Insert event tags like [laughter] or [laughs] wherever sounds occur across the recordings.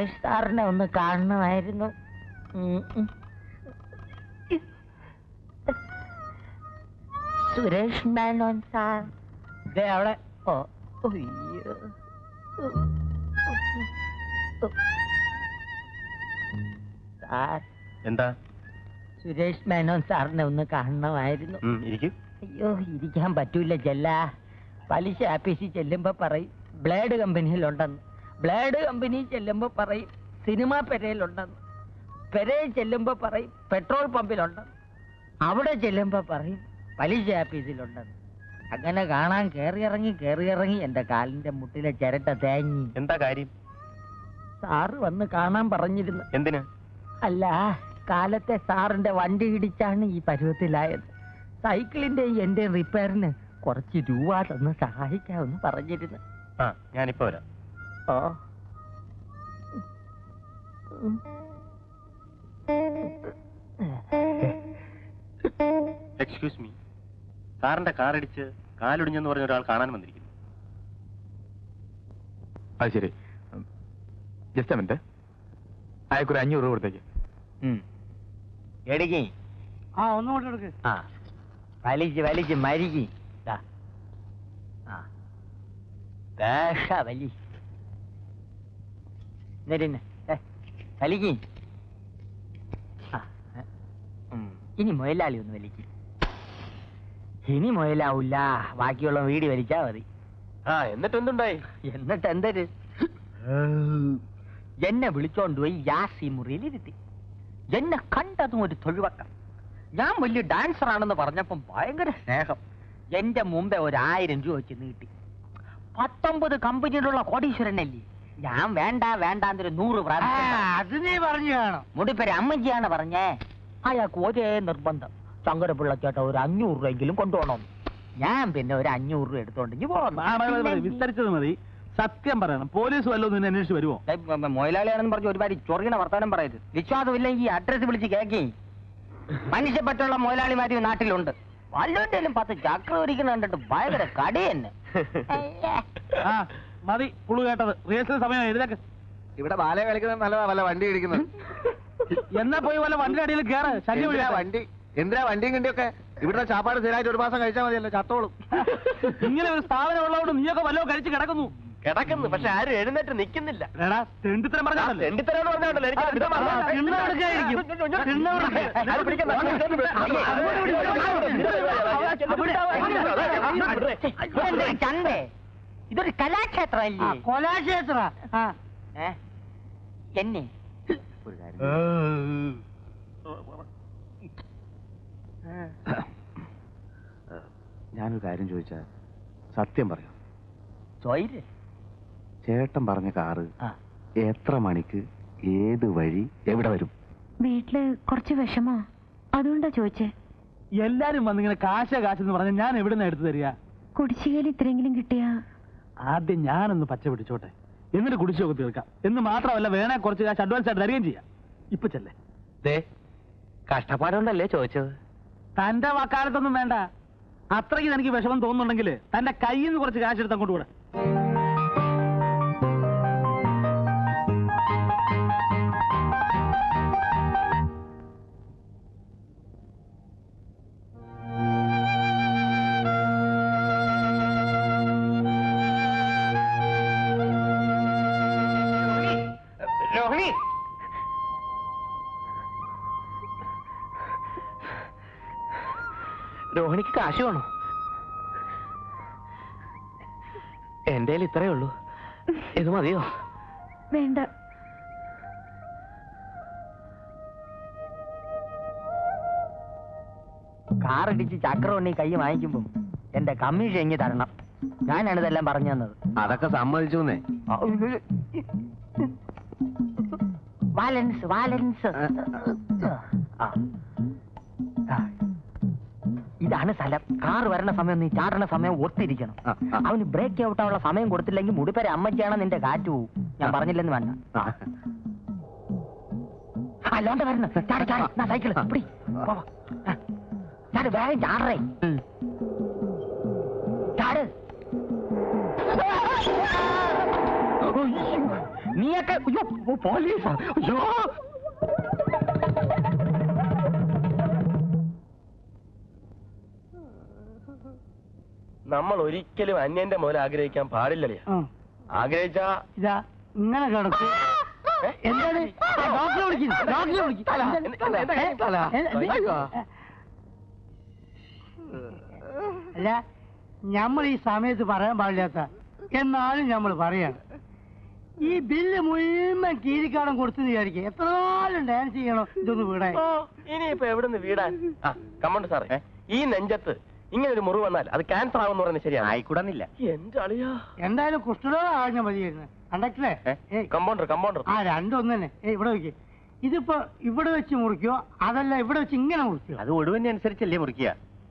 സുരേഷ് സാറിനെ ഒന്ന് കാണണമായിരുന്നു. സുരേഷ് മേനോൻ സാർ. ദേ അവിടെ ഓ അയ്യോ. സാർ. എന്താ? സുരേഷ് മേനോൻ സാറിനെ ഒന്ന് കാണണമായിരുന്നു. അയ്യോ ഇരിക്കാൻ പറ്റൂല ചെല്ല പലിശ ആപ്പീസിൽ ചെല്ലുമ്പോ പറയും ബ്ലേഡ് കമ്പനിയിലുണ്ടെന്ന്. ബ്ലേഡ് കമ്പനി ചെല്ലുമ്പോ പറയും സിനിമ പെരയിലുണ്ടെന്ന്. പെരയിൽ ചെല്ലുമ്പോ പറയും പെട്രോൾ പമ്പിലുണ്ടെന്ന്. അവിടെ ചെല്ലുമ്പോ പറയും പലിശ ആപ്പീസിലുണ്ടെന്ന് അങ്ങനെ കാണാൻ കേറിയിറങ്ങി കേറിയിറങ്ങി എന്റെ കാലിന്റെ മുട്ടിലെ ചിരട്ട തേങ്ങി എന്താ കാര്യം? സാറ് വന്ന് കാണാൻ പറഞ്ഞിരുന്നു. എന്തിന്? അല്ല കാലത്തെ സാറിന്റെ വണ്ടി ഇടിച്ചാണ് ഈ പരുവത്തിലായത്. സൈക്കിളിന്റെ എന്റെ റിപ്പയറിന് കുറച്ച് രൂപ തന്ന് സഹായിക്കാമെന്ന് പറഞ്ഞിരുന്നു. ആ ഞാനിപ്പോ വരാം. എക്സ്ക്യൂസ് മീ സാറിന്റെ കാറടിച്ച് കാലൊടിഞ്ഞെന്ന് പറഞ്ഞ ഒരാൾ കാണാൻ വന്നിരിക്കുന്നു. അത് ശരി. ജസ്റ്റ് മിനിറ്റ് അയക്കൊരു അഞ്ഞൂറ് രൂപ കൊടുത്തേക്ക്. എടുക്കി. ആ ഒന്നും കൊണ്ട് എടുക്ക് ആ. വലിച്ച് വലിച്ച് മരിക്കി. ആ. വലി വലിക്ക്. ഇനി മുയലാളി ഒന്ന് വലിക്ക്. ഇനി മുയലാവൂല. ബാക്കിയുള്ള വീട് വലിച്ചാ മതി. ആ എന്നിട്ട് എന്തുണ്ടായി എന്നിട്ട് എന്തര് എന്നെ വിളിച്ചോണ്ട് പോയി യാസി മുറിയിൽ ഇരുത്തി. എന്നെ കണ്ടതും ഒരു തൊഴിവക്കം. ഞാൻ വലിയ ഡാൻസർ ആണെന്ന് പറഞ്ഞപ്പം ഭയങ്കര സ്നേഹം. എന്റെ മുമ്പേ ഒരു ആയിരം രൂപ വെച്ച് നീട്ടി. പത്തൊമ്പത് കമ്പനിയിലുള്ള കോടീശ്വരനല്ലേ? ഞാൻ വേണ്ട വേണ്ടാന്നൊരു നൂറ് പ്രാവശ്യം പറഞ്ഞു. അത് നീ പറഞ്ഞു കാണും. മുടിപ്പേര് അമ്മജിയാണ് പറഞ്ഞേ. അയാൾക്ക് ഒരേ നിർബന്ധം. ശങ്കരപിള്ള ചേട്ടാ ഒരു അഞ്ഞൂറ് രൂപയെങ്കിലും കൊണ്ടുപോകണം. ഞാൻ പിന്നെ ഒരു അഞ്ഞൂറ് രൂപ എടുത്തോണ്ടെങ്കിൽ വിസ്തരിച്ചത് മതി. സത്യം പറയണം. പോലീസ് വല്ലതും നിന്നെ അന്വേഷിച്ച് വരുമോ മൊയലാളിയാണെന്ന് പറഞ്ഞ് ഒരുപാട് ചൊറിയണ വർത്താനം പറയരുത്. വിശ്വാസമില്ലെങ്കിൽ അഡ്രസ് വിളിച്ച് കേക്കി. മനുഷ്യപ്പറ്റുള്ള മൊയലാളിമാര് ഈ നാട്ടിലുണ്ട്. വല്ലോട്ടേലും പത്ത് ചക്ര കണ്ടിട്ട് ഭയങ്കര കടി തന്നെ. [laughs] ആ മതി പുളു കേട്ടത് റിഹേഴ്സൽ സമയം എഴുതാക്ക് ഇവിടെ ബാല കളിക്കുന്നത് നല്ലതാ വല്ല വണ്ടി ഇടിക്കുന്നത് എന്നാ പോയി വല്ല വണ്ടി അടിയിൽ കേറ് ശല്യം എന്തിനാ വണ്ടി എന്തിനാ വണ്ടിയും കണ്ടിയൊക്കെ ഇവിടുത്തെ ചാപ്പാട് സ്ഥിരമായിട്ട് ഒരു മാസം കഴിച്ചാൽ മതിയല്ലോ ചത്തോളും ഇങ്ങനെ ഒരു സ്ഥാപനം ഉള്ളതുകൊണ്ട് നീയൊക്കെ വല്ലതും കഴിച്ച് കിടക്കുന്നു കിടക്കുന്നു പക്ഷെ ആരും എഴുന്നേറ്റ് നിൽക്കുന്നില്ല എടാ തെണ്ടിത്തരം പറഞ്ഞാണല്ലോ തെണ്ടിത്തരാന്ന് പറഞ്ഞാണ്ടല്ലോ എനിക്ക് ചന്തേ ഇതൊരു കലാക്ഷേത്രം ആ, അല്ലേ കൊലാക്ഷേത്ര. ആ. ഏ? എന്നെ? ഞാനൊരു കാര്യം ചോദിച്ചാൽ സത്യം പറയാം. ചോയിര്. ചേട്ടൻ പറഞ്ഞ കാറ് ആ. എത്ര മണിക്ക് ഏത് വഴി എവിടെ വരും? വീട്ടിൽ കുറച്ച് വിഷമോ? അതുകൊണ്ടാ ചോദിച്ചേ. എല്ലാരും വന്നിങ്ങനെ കാശ കാശെന്ന് പറഞ്ഞ ഞാൻ എവിടെ നിന്ന് എടുത്തു തരിക? കുടിശ്ശികയിൽ ഇത്രയെങ്കിലും കിട്ടിയാ ആദ്യം ഞാനൊന്ന് പച്ച പിടിച്ചോട്ടെ. എന്നിട്ട് കുടിച്ചൊക്കെ തീർക്കാം. എന്ന് മാത്രമല്ല വേണേ കുറച്ച് കാശ് അഡ്വാൻസ് ആയിട്ട് തരികയും ചെയ്യാം. ഇപ്പൊ ചെല്ലേ. ദേ, കഷ്ടപ്പാടുണ്ടല്ലേ ചോദിച്ചത്? തന്റെ വക്കാലത്തൊന്നും വേണ്ട. അത്രയ്ക്ക് തനിക്ക് വിഷമം തോന്നുന്നുണ്ടെങ്കിൽ തന്റെ കയ്യിൽ നിന്ന് കുറച്ച് കാശ് എടുത്ത് അങ്ങോട്ട് കൂടെ കാശ് വേണോ എന്റെ ഇത്രയേ ഉള്ളൂ. ഇത് മതിയോ? വേണ്ട. കാറടിച്ച് ചക്രവണ്ണി കൈ വാങ്ങിക്കുമ്പോ എന്റെ കമ്മീഷൻ എങ്ങി തരണം. ഞാനാണ് ഇതെല്ലാം പറഞ്ഞു തന്നത്. അതൊക്കെ സമ്മതിച്ചു വാലൻസ് വാലൻസ്. ആ. ഇതാണ് സ്ഥലം. കാറ് വരണ സമയം നീ ചാടണ സമയം ഒത്തിരിക്കണം. അവന് ബ്രേക്ക് ഔട്ടാനുള്ള സമയം കൊടുത്തില്ലെങ്കിൽ മുടിപ്പേരെ അമ്മച്ചാണ് നിന്റെ കാറ്റ് പോവും. ഞാൻ പറഞ്ഞില്ലെന്ന് വേണ്ട അല്ലാണ്ട് വരണം. ചാടി ചാടി. ഞാൻ സൈക്കിൾ പിടി. ചാട് വേഗം ചാടറേ. ചാട്. നീയൊക്കെ അയ്യോ, പോലീസാ. അയ്യോ. നമ്മൾ ഒരിക്കലും അന്യന്റെ മുതൽ ആഗ്രഹിക്കാൻ പാടില്ലല്ലേ? ആഗ്രഹിച്ചാ? ഇതാ ഇങ്ങനെ കിടക്കും. എന്താണ്? ഡോക്ടറെ വിളിക്കുന്നു ഡോക്ടറെ വിളിക്കുന്നു. അല്ല നമ്മൾ ഈ സമയത്ത് പറയാൻ പാടില്ലാത്ത എന്നാലും നമ്മൾ പറയാണ്. ഈ ബില്ല് മുഴുവൻ കീരിക്കാടം കൊടുത്തു വിചാരിക്കും എത്ര നാളും ഡാൻസ് ചെയ്യണം ഇതൊന്ന് വീടാൻ. ഇനിയിപ്പോ എവിടെ നിന്ന് വീടാൻ കമ്മണ്ട് സാറേ ഈ നെഞ്ചത്ത് ഇങ്ങനെ ഒരു മുറിവ് വന്നാൽ അത് ക്യാൻസർ ആവുമെന്ന് പറയുന്നത് ശരിയാണ്? ആയിക്കൂടുന്നില്ല. എന്റെ അളിയാ. എന്തായാലും കുഷ്ഠരോഗം മതിയായിരുന്നു കണ്ടക്ടറെ? കമ്പൗണ്ടർ കമ്പൗണ്ടർ ആ രണ്ടൊന്നു തന്നെ ഇവിടെ വെക്ക് ഇതിപ്പോ ഇവിടെ വെച്ച് മുറിക്കോ? അതല്ല ഇവിടെ വെച്ച് ഇങ്ങനെ മുറിക്കോ? അത് ഒടുവിനെ അനുസരിച്ചല്ലേ മുറിക്കുക.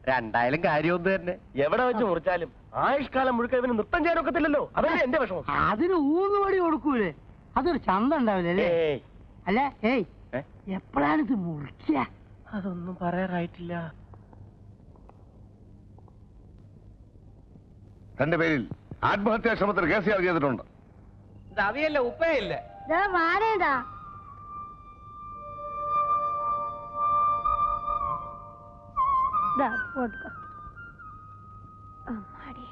രണ്ടായാലും കാര്യമൊന്നും തന്നെ. എവിടെ വെച്ച് മുറിച്ചാലും ആയുഷ്കാലം മുഴുക്ക ഇവന് നൃത്തം ചെയ്യാൻ ഒക്കത്തില്ലല്ലോ അതല്ലേ എന്റെ വിഷമം. അതിന് ഊന്നുവടി കൊടുക്കൂലേ? അതൊരു ചന്ത ഉണ്ടാവില്ലേ അല്ലേ? ഏയ്? എപ്പോഴാണ് ഇത് മുറിക്കുക അതൊന്നും പറയാറായിട്ടില്ല. തന്റെ പേരിൽ ആത്മഹത്യാ ശ്രമത്തിന് കേസ് ചാർജ് ചെയ്തിട്ടുണ്ട് അവയല്ല ഉപ്പയില്ല വാരേതാ പോട്ടുക്കോ അമ്മാടി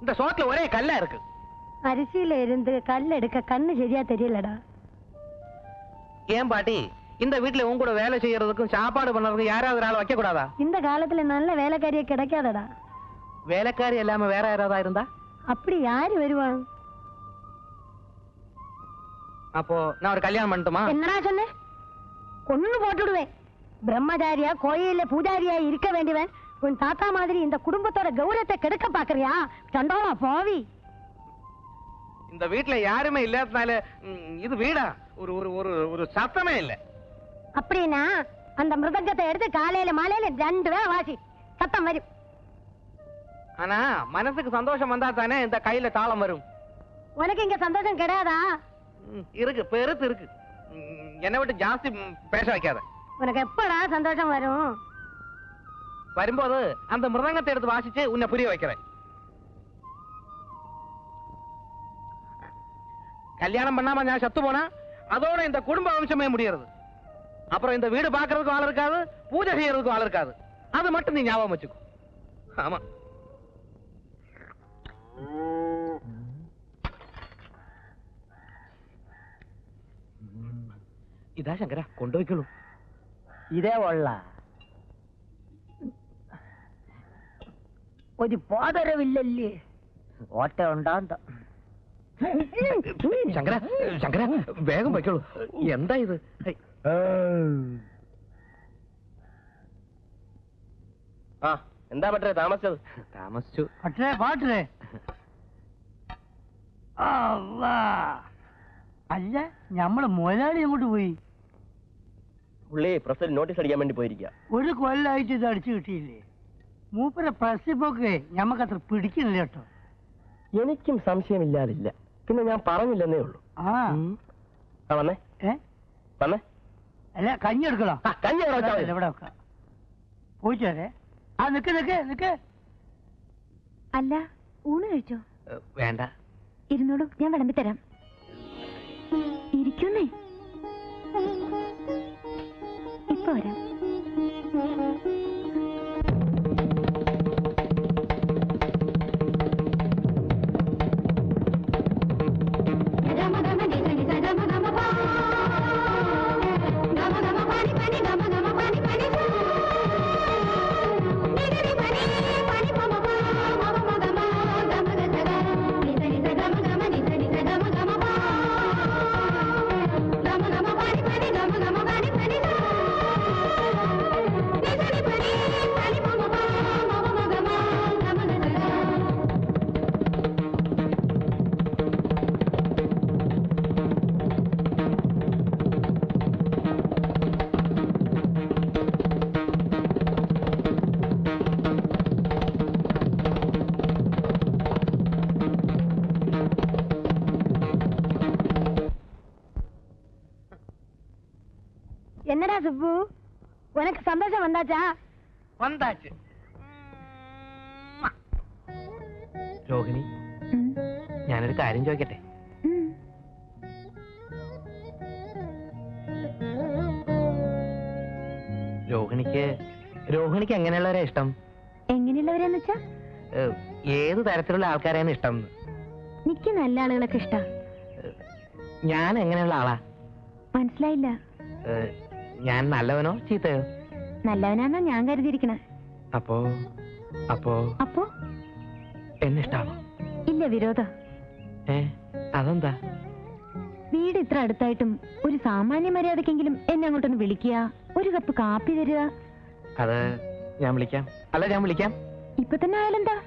இந்த சோத்துல ஒரே கல்லா இருக்கு அரிசியில இருந்து கல் எடுக்க கண்ணு சரியா தெரியலடா ஏன் பாட்டி இந்த வீட்டுல உன் கூட வேலை செய்யறதுக்கும் சாப்பாடு பண்றதுக்கும் யாராவது ஆள் வைக்க கூடாதா இந்த காலத்துல நல்ல வேலைக்காரியே கிடைக்காதடா. வேலைக்காரி இல்லாம வேற யாராவது இருந்தா? அப்படி யாரு வருவான் அப்போ நான் ஒரு கல்யாணம் பண்ணட்டுமா? என்னடா சொன்ன? கொன்னு போட்டுடுவேன். பிரம்மச்சாரியா கோயில்ல பூஜாரியா இருக்க வேண்டியவன் உன் தாத்தா மாதிரி இந்த குடும்பத்தோட கௌரவத்தை கெடுக்க பாக்குறியா? சண்டோலா பாவி. இந்த வீட்டுல யாருமே இல்லாதனால இது வீடா? ஒரு ஒரு ஒரு சத்தமே இல்ல. அப்படின்னா அந்த மிருதங்கத்தை எடுத்து காலையில மாலையில ரெண்டு வேளை வாசி. சத்தம் வரும். ஆனா மனசுக்கு சந்தோஷம் வந்தா தானே இந்த கையில தாளம் வரும். உனக்கு இங்க சந்தோஷம் கிடையாதா இருக்கு பெருத்து இருக்கு. என்னை விட்டு ஜாஸ்தி பேச வைக்காத. உனக்கு எப்படா சந்தோஷம் வரும்? வரும்போது அந்த மிருதங்கத்தை எடுத்து வாசிச்சு உன்னை புரிய வைக்கிறேன். கல்யாணம் பண்ணாம நான் சத்து போனா அதோட இந்த குடும்ப வம்சமே முடியறது. அப்புறம் இந்த வீடு பாக்குறதுக்கும் ஆள் இருக்காது பூஜை செய்யறதுக்கும் ஆள் இருக்காது அது மட்டும் நீ ஞாபகம் வச்சுக்கோ ஆமா ഇതാ ശങ്കര കൊണ്ടുപോയിക്കോളൂ ഇതേ ഉള്ള ഒരു പോതരവില്ലല്ലേ ഓട്ട ഉണ്ടാന്ത ശങ്കര ശങ്കര വേഗം വയ്ക്കോളൂ എന്താ ഇത്. ആ. എന്താ പറ്റേ താമസിച്ചത്? താമസിച്ചു. പട്ടേ പാട്ടേ അല്ലാ. അല്ല ഞമ്മൾ മുതലാളി അങ്ങോട്ട് പോയി? പുള്ളി പ്രസിൽ നോട്ടീസ് അടിക്കാൻ വേണ്ടി പോയിരിക്കുക ഒരു കൊല്ലായിട്ട് ഇത് അടിച്ചു കിട്ടിയില്ലേ? മൂപ്പരെ പ്രസിപ്പൊക്കെ ഞമ്മക്ക് അത്ര പിടിക്കുന്നില്ല കേട്ടോ. എനിക്കും സംശയമില്ലാതില്ല. പിന്നെ ഞാൻ പറഞ്ഞില്ലെന്നേ ഉള്ളൂ. ആ. ആ വന്നേ. ഏ? വന്നേ. അല്ല കഞ്ഞി എടുക്കണോ? ആ കഞ്ഞി എവിടെ വെച്ചാ മതി? ഇവിടെ വെക്കാം. പോയിട്ട് ആ നിക്ക് നിക്ക് നിക്ക്. അല്ല ഊണ് കഴിച്ചോ? വേണ്ട. ഇരുന്നോളൂ ഞാൻ വിളമ്പി തരാം. ഇരിക്കുന്നേ. ഇപ്പൊ വരാം. வந்தாச்சா வந்தாச்சு രോഹിണി ഞാനൊരു കാര്യം ചോദിക്കട്ടെ രോഹിണിക്ക് രോഹിണിക്ക് എങ്ങനെയുള്ളവരെ ഇഷ്ടം എങ്ങനെയുള്ളവരെന്ന് വെച്ചാ ഏഹ്, ഏത് തരത്തിലുള്ള ആൾക്കാരെയാണ് ഇഷ്ടം എന്ന്? എനിക്ക് നല്ല ആളുകളൊക്കെ ഇഷ്ടാ ഞാൻ എങ്ങനെയുള്ള ആളാ മനസ്സിലായില്ല ഏഹ്, ഞാൻ നല്ലവനോ ചീത്തയോ നല്ലവനാന്നാ ഞാൻ കരുതിയിരിക്കണ. അപ്പോ അപ്പോ? അപ്പോ? എന്നെ ഇഷ്ടാണോ ഇല്ല വിരോധ. ഏ അതെന്താ? വീട് ഇത്ര അടുത്തായിട്ടും ഒരു സാമാന്യ മര്യാദക്കെങ്കിലും എന്നെ അങ്ങോട്ടൊന്ന് വിളിക്കുക ഒരു കപ്പ് കാപ്പി തരിക. അത് ഞാൻ വിളിക്കാം. അല്ല ഞാൻ വിളിക്കാം. ഇപ്പൊ തന്നെ ആയാലെന്താ?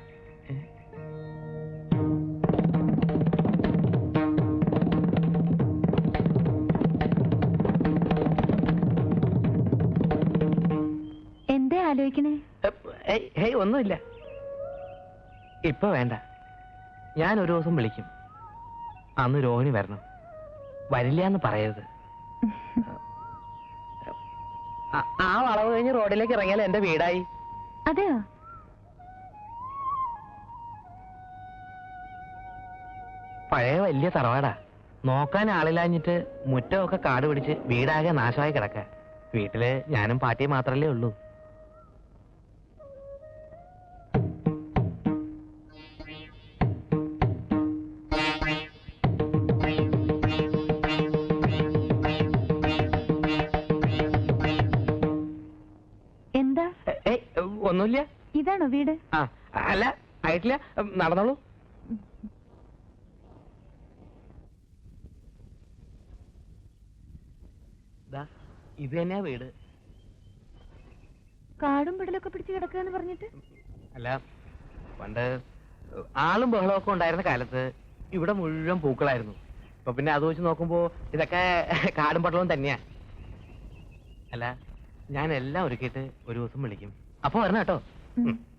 ഒന്നുമില്ല. ഇപ്പൊ വേണ്ട. ഞാൻ ഒരു ദിവസം വിളിക്കും. അന്ന് രോഹിണി വരണം. വരില്ല എന്ന് പറയരുത്. ആ- വളവ് കഴിഞ്ഞ് റോഡിലേക്ക് ഇറങ്ങിയാൽ എന്റെ വീടായി. അതെയോ? പഴയ വലിയ തറവാടാ. നോക്കാൻ ആളില്ലാഞ്ഞിട്ട് മുറ്റമൊക്കെ കാട് പിടിച്ച് വീടാകെ നാശമായി കിടക്ക. വീട്ടിൽ ഞാനും പാട്ടിയും മാത്രല്ലേ ഉള്ളൂ. ഇതാണോ വീട്? ആ അല്ല ആയിട്ടില്ല. നടന്നോളൂ. ദാ, ഇത് തന്നെയാ വീട്. കാടും പിടലൊക്കെ പിടിച്ച് കിടക്കുക പറഞ്ഞിട്ട്? അല്ല പണ്ട് ആളും ബഹളമൊക്കെ ഉണ്ടായിരുന്ന കാലത്ത് ഇവിടെ മുഴുവൻ പൂക്കളായിരുന്നു. ഇപ്പൊ പിന്നെ അത് വെച്ച് നോക്കുമ്പോ ഇതൊക്കെ കാടും പട്ടളവും തന്നെയാ. അല്ല ഞാൻ എല്ലാം ഒരുക്കിയിട്ട് ഒരു ദിവസം വിളിക്കും. അപ്പൊ വരണം കേട്ടോ. Hmm.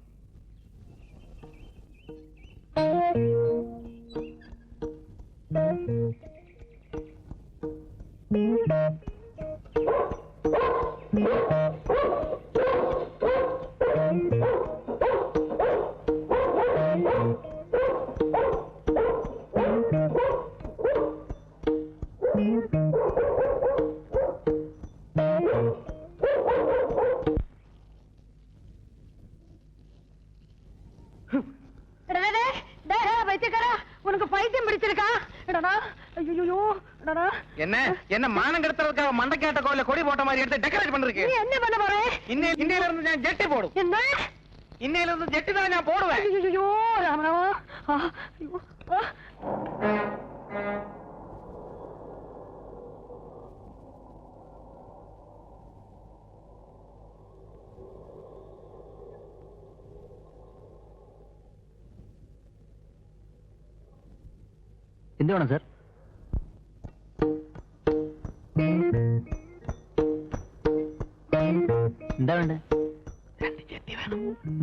என்ன மானம் கெடுத்துறதுக்காக மண்டைக்காட்ட கோயில கொடி போட்ட மாதிரி எடுத்து டெக்கரேட் பண்ணிருக்கு நீ என்ன பண்ண போற? இன்னை இன்னையில இருந்து நான் ஜெட்டி போடும். என்ன? இன்னையில இருந்து ஜெட்டி தான் நான் போடுவேன். ஐயோ ஐயோ, ஆ.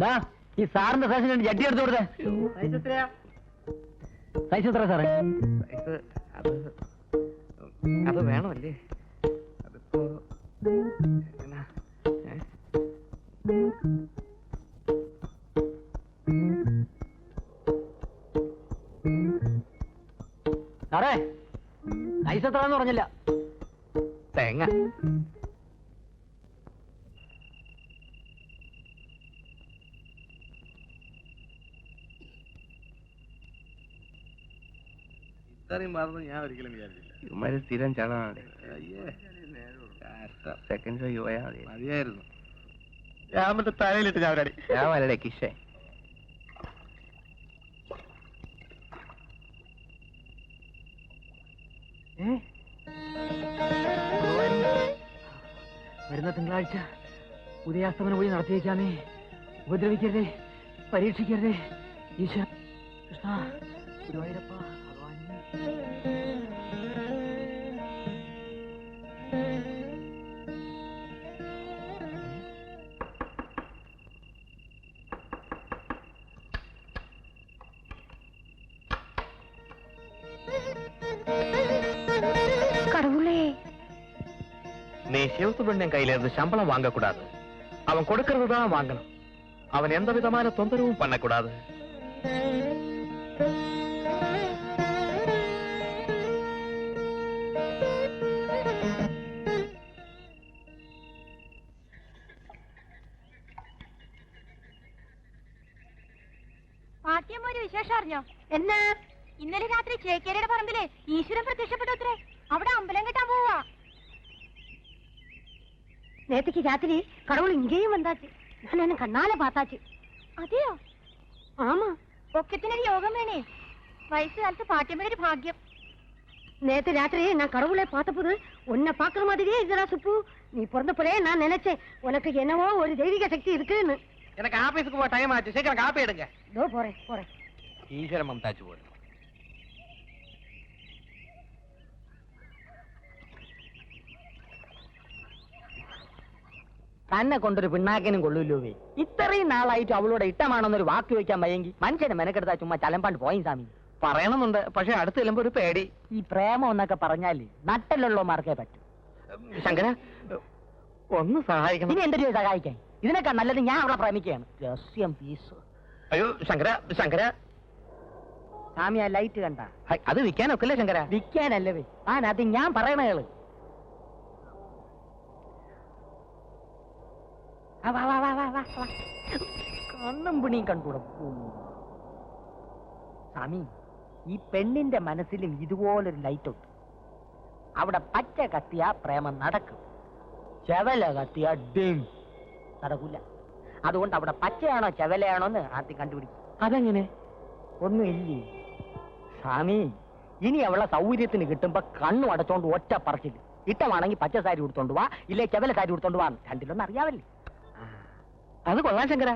ദാ, ഈ സാറിന്റെ സൈസിന് രണ്ട് ജഡ്ജി എടുത്തു കൊടുത്തേ. സൈസ് എത്ര സാറേ? അത് അത് വേണമല്ലേ? അതിപ്പോ? സാറേ സൈസ് എത്രന്ന് പറഞ്ഞില്ല. തേങ്ങ. ഇത്രയും മാറുന്നു ഞാൻ ഒരിക്കലും വിചാരിച്ചില്ല ഇവന്മാര് സ്ഥിരം ചടനാണ് അയ്യേ കഷ്ടം സെക്കൻഡ് ഷോ പോയാ മതി. മതിയായിരുന്നു. ഞാൻ മറ്റേ തലയിലിട്ട് ഞാൻ ഒരടി. ഞാൻ വരടെ കിഷേ. വരുന്ന തിങ്കളാഴ്ച ഉദയാസ്തമനം പോയി നടത്തിയേക്കാമേ ഉപദ്രവിക്കരുതേ പരീക്ഷിക്കരുതേ. ഈശ്വര കൃഷ്ണ ഗുരുവായൂരപ്പ. நீ சிவத்து பெண்ணன் கையில இருந்து சம்பளம் வாங்கக்கூடாது. அவன் கொடுக்கறதுதான் வாங்கணும். அவன் எந்த விதமான தொந்தரவும் பண்ணக்கூடாது. അറിഞ്ഞോ എന്നാ ഇന്നലെ രാത്രി ചേക്കേരിയുടെ പറമ്പില് ഈശ്വരൻ പ്രത്യക്ഷപ്പെട്ടു അത്രേ അവിടെ അമ്പലം കെട്ടാൻ പോവാ நேத்துக்கு ராத்திரி கடவுள் இங்கேயும் வந்தாச்சு நான் என்ன கண்ணால பார்த்தாச்சு അതെയോ ആമാ ഒക്കത്തിനൊരു യോഗം വേണേ വയസ്സുകാലത്ത് പാട്ടിയമ്മയുടെ ഒരു ഭാഗ്യം நேத்து ராத்திரி நான் கடவுளை பார்த்தபோது உன்னை பாக்குற மாதிரியே இதுடா சுப்பு நீ பிறந்தப்பவே நான் நினைச்சேன் உனக்கு என்னவோ ஒரு தெய்வீக சக்தி இருக்குன்னு எனக்கு ஆபீஸுக்கு போக டைம் ஆச்சு சீக்கிரம் காப்பி எடுங்க இதோ போறேன் போறேன் ഈശ്വരൻ മമതാച്ചു പോലും തന്നെ കൊണ്ടൊരു പിണ്ണാക്കിനും കൊള്ളൂല്ലോവേ ഇത്രയും നാളായിട്ട് അവളോട് ഇഷ്ടമാണെന്നൊരു വാക്ക് വെക്കാൻ വയ്യെങ്കിൽ മനുഷ്യനെ മെനക്കെടുത്താ ചുമ്മാ ചലമ്പാണ്ട് പോയി സാമി പറയണമെന്നുണ്ട് പക്ഷെ അടുത്ത് ചെല്ലുമ്പോ ഒരു പേടി. ഈ പ്രേമം എന്നൊക്കെ പറഞ്ഞാൽ നട്ടലുള്ളമാർക്കേ പറ്റൂ. ശങ്കര ഒന്ന് സഹായിക്കണം. ഇനി എന്തൊരു സഹായിക്കാൻ? ഇതിനേക്കാൾ നല്ലത് ഞാൻ അവളെ പ്രേമിക്കുകയാണ്. രഹസ്യം പീസ് അയ്യോ ശങ്കര ശങ്കര. സ്വാമി ആ ലൈറ്റ് കണ്ട. അത് വിൽക്കാനൊക്കില്ല ശങ്കര? വിൽക്കാനല്ലേ ആ അത് ഞാൻ പറയണ കേൾ. കണ്ണും പിണിയും കണ്ടുകൂടും? സ്വാമി ഈ പെണ്ണിന്റെ മനസ്സിലും ഇതുപോലൊരു ലൈറ്റ് ഉണ്ട് അവിടെ പച്ച കത്തിയ പ്രേമം നടക്കും. ചെവല കത്തിയ ഡിം. നടക്കൂല. അതുകൊണ്ട് അവിടെ പച്ചയാണോ ചെവലയാണോ എന്ന് ആദ്യം കണ്ടുപിടിക്കും. അതെങ്ങനെ? ഒന്നുമില്ലേ സ്വാമി ഇനി അവളെ സൗകര്യത്തിന് കിട്ടുമ്പോ കണ്ണു അടച്ചോണ്ട് ഒറ്റ പറച്ചില്ല ഇട്ടമാണെങ്കിൽ പച്ച സാരി ഉടുത്തോണ്ട് വാ ഇല്ലേ ചെവല സാരി ഉടുത്തോണ്ട് വാ രണ്ടിലൊന്നും അറിയാവല്ലേ? അത് കൊള്ളാം ശങ്കര.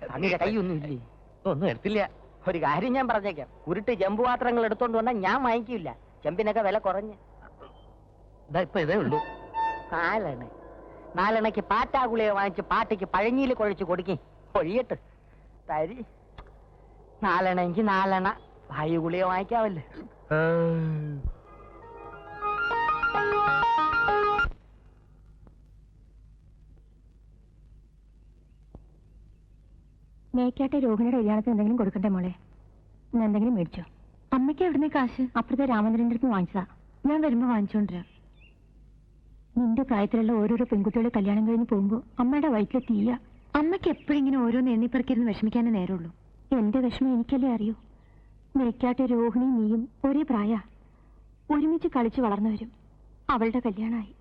സ്വാമിയുടെ കൈയൊന്നും ഇല്ലേ? ഒന്നും എടുത്തില്ല. ഒരു കാര്യം ഞാൻ പറഞ്ഞേക്കാം. കുരുട്ട് ചെമ്പ് പാത്രങ്ങൾ എടുത്തോണ്ട് വന്നാൽ ഞാൻ വാങ്ങിക്കില്ല. ചെമ്പിനൊക്കെ വില കുറഞ്ഞ്. ഇപ്പൊ ഇതേ ഉള്ളൂ. നാലെണ്ണ. നാലെണ്ണയ്ക്ക് പാറ്റാഗുളിയെ വാങ്ങിച്ച് പാട്ടിക്ക് പഴഞ്ഞിയിൽ കുഴച്ച് കൊടുക്കി. കൊഴിയട്ട്. തരി. നാലെണ്ണയ്ക്ക് നാലെണ്ണ. ഗുളിക വാങ്ങിക്കാവല്ലേ? മേക്കാട്ടെ രോഹിണിയുടെ കല്യാണത്തിന് എന്തെങ്കിലും കൊടുക്കണ്ടേ മോളെ? ഞാൻ എന്തെങ്കിലും മേടിച്ചോ? അമ്മയ്ക്ക് എവിടുന്നേ കാശ്? അപ്പുറത്തെ രാമചന്ദ്രന്റെ അടുത്ത് വാങ്ങിച്ചതാ. ഞാൻ വരുമ്പോ വാങ്ങിച്ചോണ്ടിരാ. നിന്റെ പ്രായത്തിലുള്ള ഓരോരോ പെൺകുട്ടികളെ കല്യാണം കഴിഞ്ഞ് പോകുമ്പോ അമ്മയുടെ വയറ്റിലെ തീയ. അമ്മയ്ക്ക് എപ്പോഴും ഇങ്ങനെ ഓരോന്ന് എണ്ണിപ്പറക്കിരുന്ന് വിഷമിക്കാനേ നേരമുള്ളൂ. എന്റെ വിഷമം എനിക്കല്ലേ അറിയൂ? മേക്കാട്ടെ രോഹിണി നീയും ഒരേ പ്രായ. ഒരുമിച്ച് കളിച്ചു വളർന്നവരും അവളുടെ കല്യാണമായി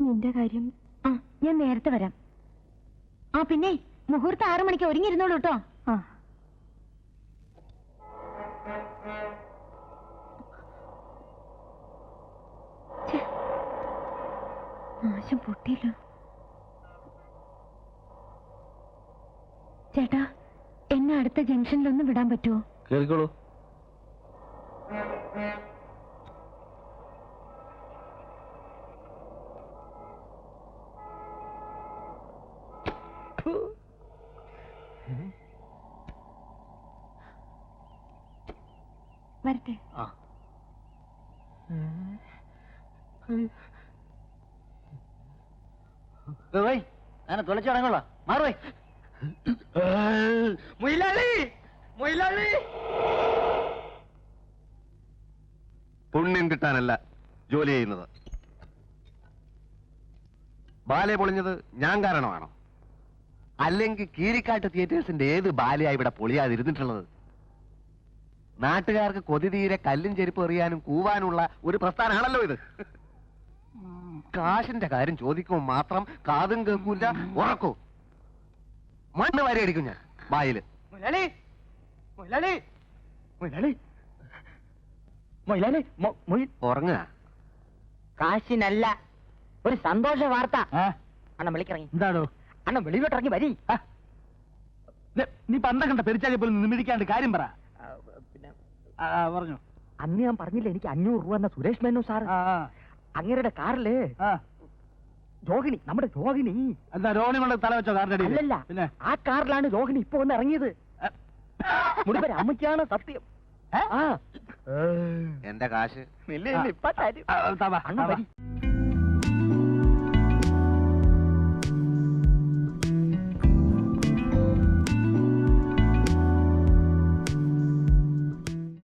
നിന്റെ കാര്യം ആ ഞാൻ നേരത്തെ വരാം. ആ പിന്നെ മുഹൂർത്തം ആറു മണിക്ക് ഒരുങ്ങിയിരുന്നോളൂ കേട്ടോ. ആ. നാശം പൊട്ടിയല്ലോ. ചേട്ടാ എന്നെ അടുത്ത ജംഗ്ഷനിലൊന്നും വിടാൻ പറ്റുമോ? കേറിക്കോളൂ. വരട്ടെ ഞാൻ തുളച്ചടങ്ങുള്ള മാറുവേ മൊയിലാളി മൊയിലാളി പുണ്യം കിട്ടാനല്ല ജോലി ചെയ്യുന്നത്. ബാലെ പൊളിഞ്ഞത് ഞാൻ കാരണമാണോ? അല്ലെങ്കിൽ കീരിക്കാട്ട് തിയേറ്റേഴ്സിന്റെ ഏത് ബാലയാ ഇവിടെ പൊളിയാതിരുന്നിട്ടുള്ളത്? നാട്ടുകാർക്ക് കൊതി തീരെ കല്ലും ചെരുപ്പ് എറിയാനും കൂവാനുള്ള ഒരു പ്രസ്ഥാനമാണല്ലോ ഇത്. കാശിന്റെ കാര്യം ചോദിക്കുമ്പോൾ മാത്രം കാതും കേൾക്കൂല ഉറക്കൂ മണ്ണ് വരെ അടിക്കും ഞാൻ ബായിൽ മൊയിലാളി മൊയിലാളി മൊയിലാളി മൊയിലാളി മൊ- മൊയ്- ഉറങ്ങുക. കാശിനല്ല ഒരു സന്തോഷ വാർത്ത. അണ്ണൻ വിളിക്കിറങ്ങി. എന്താണോ അണ്ണൻ വെളിവിട്ടിറങ്ങി വരി. നീ പണ്ട കണ്ട പെരിച്ചാലി പോലും നിമിരിക്കാണ്ട് കാര്യം പറ. പിന്നെ? പറഞ്ഞു. അന്ന് ഞാൻ പറഞ്ഞില്ല എനിക്ക് അഞ്ഞൂറ് രൂപ എന്ന സുരേഷ് മേനു സാർ അങ്ങേരുടെ കാറിൽ. രോഹിണി നമ്മുടെ രോഹിണി. എന്താ രോണി കൊണ്ട് തല വെച്ചോ കാറിന്റെ? അല്ലല്ല പിന്നെ? ആ കാറിലാണ് രോഹിണി ഇപ്പൊ വന്ന് ഇറങ്ങിയത്. മുടിപ്പര അമ്മയ്ക്കാണ് സത്യം. ആ. എന്റെ കാശ്. ഇല്ല, ഇല്ല, ഇപ്പൊ തരും. വരി.